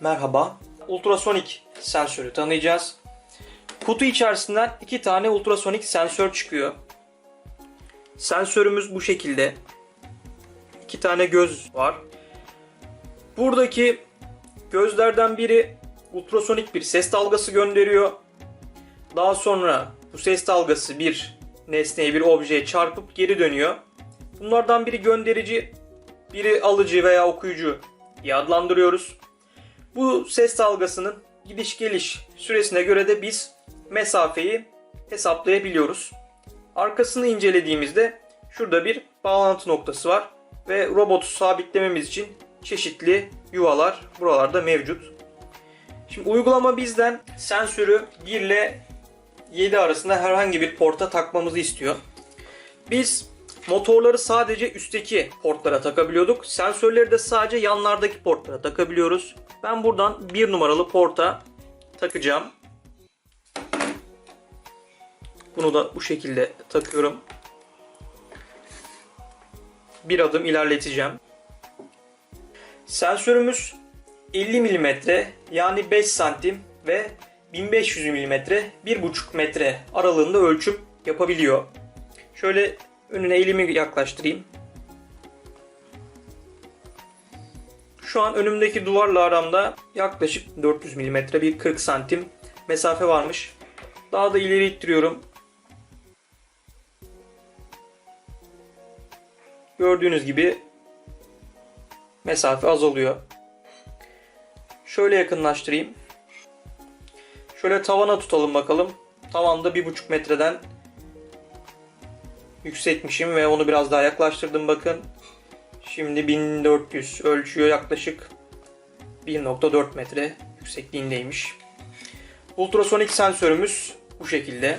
Merhaba. Ultrasonik sensörü tanıyacağız. Kutu içerisinden iki tane ultrasonik sensör çıkıyor. Sensörümüz bu şekilde. İki tane göz var. Buradaki gözlerden biri ultrasonik bir ses dalgası gönderiyor. Daha sonra bu ses dalgası bir nesneye, bir objeye çarpıp geri dönüyor. Bunlardan biri gönderici, biri alıcı veya okuyucu diye adlandırıyoruz. Bu ses dalgasının gidiş geliş süresine göre de biz mesafeyi hesaplayabiliyoruz. Arkasını incelediğimizde şurada bir bağlantı noktası var ve robotu sabitlememiz için çeşitli yuvalar buralarda mevcut. Şimdi uygulama bizden sensörü 1 ile 7 arasında herhangi bir porta takmamızı istiyor. Biz motorları sadece üstteki portlara takabiliyorduk. Sensörleri de sadece yanlardaki portlara takabiliyoruz. Ben buradan bir numaralı porta takacağım. Bunu da bu şekilde takıyorum. Bir adım ilerleteceğim. Sensörümüz 50 mm yani 5 santim ve 1500 mm 1,5 metre aralığında ölçüm yapabiliyor. Şöyle önüne elimi yaklaştırayım. Şu an önümdeki duvarla aramda yaklaşık 400 mm bir 40 santim mesafe varmış. Daha da ileri ittiriyorum. Gördüğünüz gibi mesafe azalıyor. Şöyle yakınlaştırayım. Şöyle tavana tutalım bakalım. Tavanda 1,5 metreden yükseltmişim ve onu biraz daha yaklaştırdım bakın. Şimdi 1400 ölçüyor yaklaşık 1.4 metre yüksekliğindeymiş. Ultrasonik sensörümüz bu şekilde.